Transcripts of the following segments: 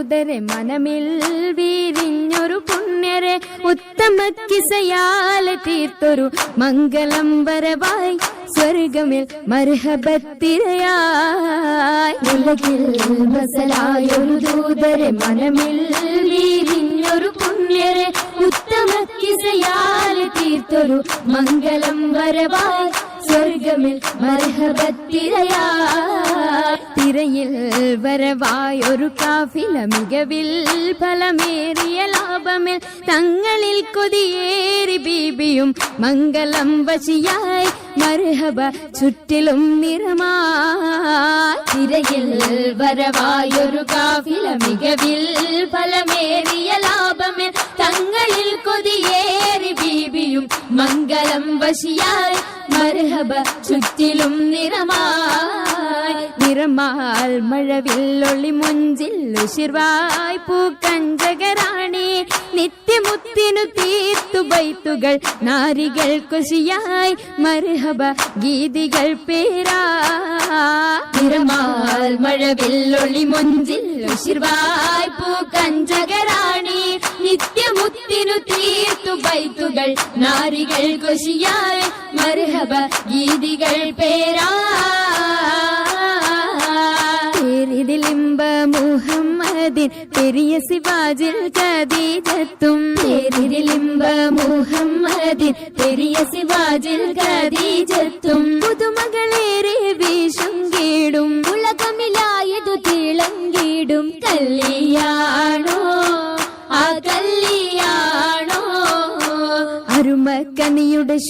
ദൂതരെ മനമിൽ വീരിഞ്ഞൊരു പുണ്യരെ ഉത്തമ കിസയാലെ തീർത്തൊരു മംഗളം വരവായി സ്വർഗമിൽ മർഹബത്തിരയായി. ഉലകിൽ ദൂതരെ മനമിൽ വീരിഞ്ഞൊരു പുണ്യരെ ഉത്തമ കിസയാലെ തീർത്തൊരു മംഗളം വരവായി സ്വർഗമിൽ മർഹബത്തിരയായി. തിരയിൽ വരവായൊരു കാഫില മികവിൽ ഫലമേറിയ ലാഭമിൽ തങ്ങളിൽ കൊതിയേറി ബീബിയും മംഗളം വശിയായി മർഹബ ചുറ്റിലും നിറമായി. തിരയിൽ വരവായൊരു കാഫില മികവിൽ ഫലമേറിയ ലാഭമിൽ തങ്ങളിൽ കൊതിയേറി ബീബിയും മംഗളം വശിയായി മർഹബ ചുറ്റിലും നിറമായി. നിറമാൽ മഴവില്ലൊളി മുഞ്ചിൽ ഉശിർവായ് പൂക്കഞ്ചകരാണി നിത്യമുത്തിനു തീർത്തു ബൈത്തുകൾ നാരികൾ കുശിയായി മർഹബ ഗീതികൾ പേരാ. നിറമാൽ മഴവില്ലൊളി മുഞ്ചിൽ ഉശിർവായി പൂക്കഞ്ചകരാണി നിത്യമുത്തിനു തീർത്തു ബൈത്തുകൾ നാരികൾ കൊശിയാൽ മർഹബ ഗീതികൾ പേരാ. മുഹമ്മദിൻ പെരിയ സിവാജിൽ കദീജത്തും പേരിതിലിമ്പ മുഹമ്മദിൻ പെരിയ സിവാജിൽ കദീജത്തും പുതുമകളേറെ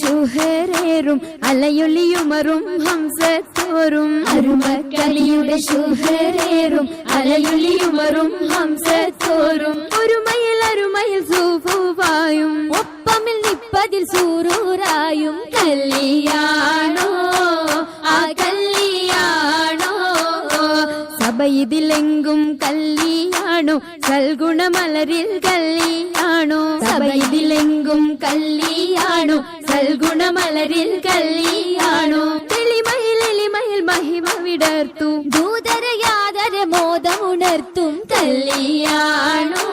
അരുമക്കനിയുടെ ശുഹരേറും അലയൊലിയുമറും ഹംസത്തോറും അരുമക്കനിയുടെ ശുഹരേറും അലയൊലിയുമറും ഹംസത്തോറും ഒരുമയിൽ അരുമയിൽ സൂഫുവായും ഒപ്പമിൽ നിപ്പതിൽ സൂറൂറായും കല്ലിയാണോ ആ കല്ലിയാണോ സഭയിതിലെങ്കും കല്ലിയാണോ സൽഗുണമലരിൽ കല്ലിയാണോ സഭയിലെങ്കും കല്ലിയാണോ? സൽഗുണമലരിൽ കല്ലിയാണോ? തെളിമയിൽ എളിമയിൽ മഹിമ വിടർത്തും. ദൂതര യാതര മോദമുണർത്തും കല്ലിയാണോ?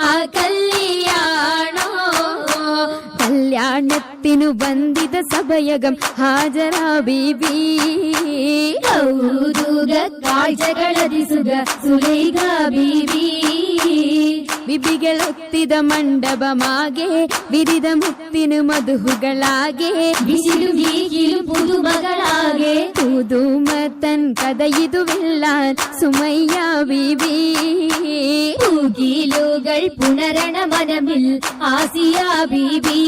ആ കല്ലിയാണോ? കല്യാണത്തിനു വന്ദിത സഭയകം ഹാജരാ ബീബി കൗതുക കാഴ്ചകളതിസുക സുലൈഖ ബീബി ವಿಬಿಗೆಳತ್ತಿದ ಮಂಡಪಮಾಗೆ ವಿರಿದ ಮುತ್ತಿನ ಮಧುಗಳಾಗೆ ಬಿಸಿಲು ಗೀಗಿಲು ಪುದುಮಗಳಾಗೆ ತೂದೂಮ ತನ್ ಕದಯಿದುವಿಲ್ಲ ಸುಮಯ್ಯ ಬಿಬಿ பூகிலோகள் புனரண மனமில் ஆசியா பிபி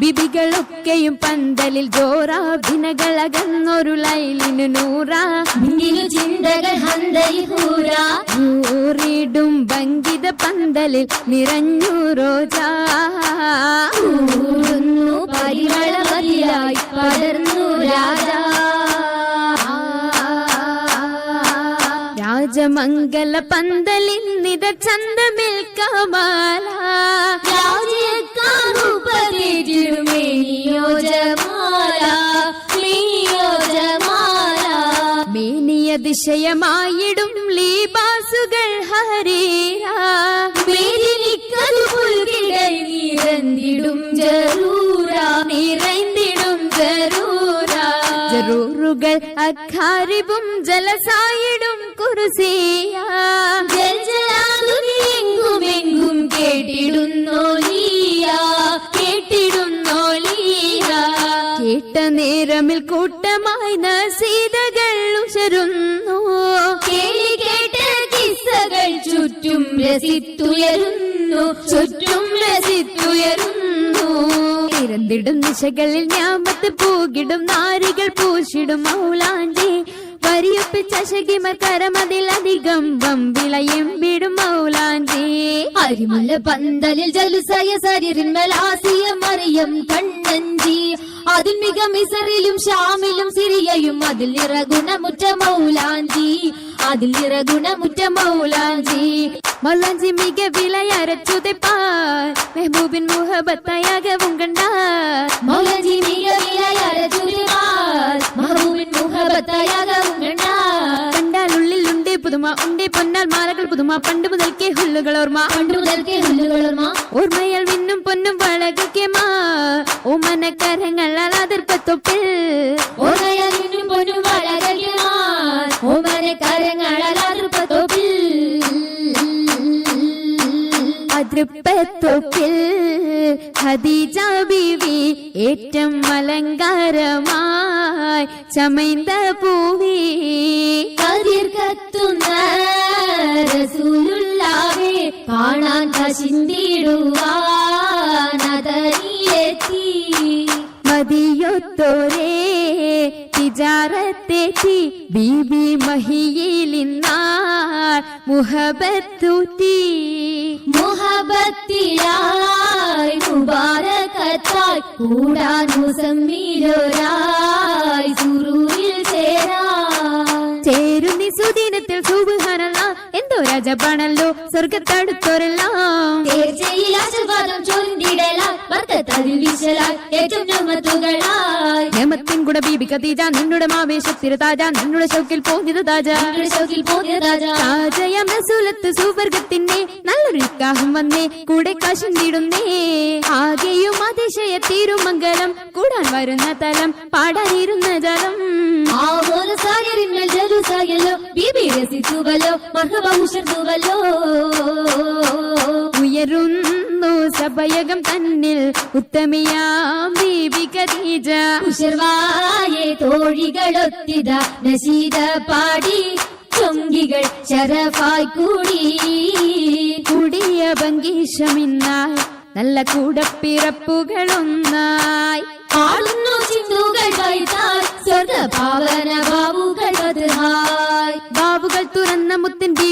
ബിബികളൊക്കെയും പന്തലിൽ ജോറാഭിനകളകന്നൊരു ലൈലിനു നൂറാ. മുന്നിലു ചിന്തകൾ ൂറിടും ഭംഗിത പന്തലിൽ നിറഞ്ഞു റോജാ. ഊറുന്നു പരിമളമതിലായി പടർന്നു രാജാ. രാജമംഗല പന്തലിൽ നിത ചന്തമിൽ കമാല. ദിശയമായിടും ലീബാസുകൾ നിറന്നിടും ജറൂര നിറൈന്തിടും ജറൂരാ ജറൂറുകൾ അഖാരിബും ജലസായിടും കുറുസിയാ. ചുറ്റും രസിത്തുയരുന്നു ചുറ്റും രസിത്തുയരുന്നു. ഇരന്തിടും നിശകളിൽ ഞാമത്ത് പൂകിടും നാരികൾ പൂശിടും മൗലാഞ്ചി. വരിയൊപ്പിച്ച ശകിമർ കരമതിലധികം വമ്പിളയും വിടും മൗലാഞ്ചി അരിമുല്ല പന്തലിൽ ജലുസയ സരിറിന്മേൽ ആസിയ മറിയം കണ്ണഞ്ചി അതിൽ മിക മിസറിലും ഷാമിലും സിറിയയും അതിൽ നിറഗുണമുറ്റ മൗലാഞ്ചി അതിൽ നിറഗുണമുറ്റ മൗലാഞ്ചി മൗലാഞ്ചി മിക വിലയരച്ചുതെപ്പാൽ മെഹബൂബിൻ മുഹബത്തയാകവും കണ്ടാൽ മൗലാഞ്ചി മിക വിലയരച്ചുരിമാൽ മഹബൂബിൻ മുഹബത്തയാകും കണ്ടാലുള്ളിലുണ്ട് പുതുമ പുതുമ ഉണ്ടേ പൊന്നാൽ മാലകൾ പുതുമ പണ്ട് മുതൽക്കേ ഹുല്ലുകൾ ഓർമ്മ പണ്ട് മുതൽക്കേ ഹുല്ലുകളോർമ്മ ഓർമ്മയാൽ മിന്നും പൊന്നും വളകയ്ക്ക് മാ ഓമനക്കരങ്ങൾ അതിർപ്പത്തൊപ്പിൽ ഓർമ്മയാൽ നിന്നും പൊന്നും വളരകിമാൻ ഓമന കരങ്ങളാതൃപ്പത്തോപ്പിൽ അതൃപ്പത്തൊപ്പിൽ ஹதீஜா பிவி ஏற்றம் அலங்காரமாய் சமைந்த பூவி. கதிர் கத்துந்த ரசூலுல்லாவே காணான் கசிந்திடுவான் அதனியேத்தி மதியொத்தோர் തിജാറത്തെത്തി ബീബി മഹിയിലിന്നാൾ മുഹബത്തൂറ്റി. മുഹബത്തിലായി മുബാരകത്തായി കൂടാൻ മുസമ്മിലോരായി സുറൂരിൽ എന്തോ സ്വർഗത്തടുത്തൊരെല്ലാം. ആശീർവാദം ഏറ്റവും ഹേമത്തിൻ കൂടെ ബീബി കതീജ നിന്നുടെ മാവേശത്തിരു താജ നിന്നുടെ ഷൗക്കിൽ പോഞ്ഞത് താജ. താജയം റസൂലത്ത് സുവർഗത്തിന്റെ നല്ലൊരു നിക്കാഹും വന്നേ കൂടെ കാശുണ്ടിടുന്നേ ആകെയും അതിശയ തിരുമംഗലം കൂടാൻ വരുന്ന തലം പാടാനിരുന്ന ജലം. സാഗരിന്മേൽ ജലുസായല്ലോ ബീബി രസിച്ചുവല്ലോ മർഹബ ഉഷർത്തുവല്ലോ ഉയരുന്നു സഭയകം തന്നിൽ ഉത്തമിയാം ബീബി ഖദീജ. ഉഷർവായെ തോഴികളൊത്തിത നശീത പാടി ചൊങ്കികൾ ശരഫായി കൂടി. കൂടിയ ഭംഗീഷമിന്നായി നല്ല കൂടപ്പിറപ്പുകളൊന്നായി. ആളുന്നു ചിന്തുകൾ വൈതാൽ സ്വർഗ പാവന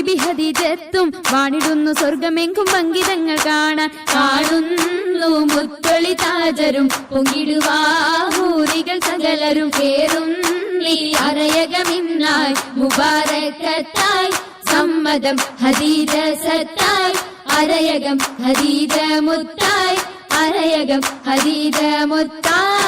ബീബി ഹദീജത്തും വാണിടുന്നു സ്വർഗമെങ്കും പങ്കിതങ്ങൾ കാണാൻ. കാണുന്നു മുത്തൊളി താജരും പൊങ്കിടുവാഹൂരികൾ സകലരും. കേറും നീ അരയകമിന്നായി മുബാരക്കത്തായി സമ്മതം ഹദീജ സത്തായി അരയകം ഹദീജ മുത്തായി അരയകം ഹദീജ മുത്തായി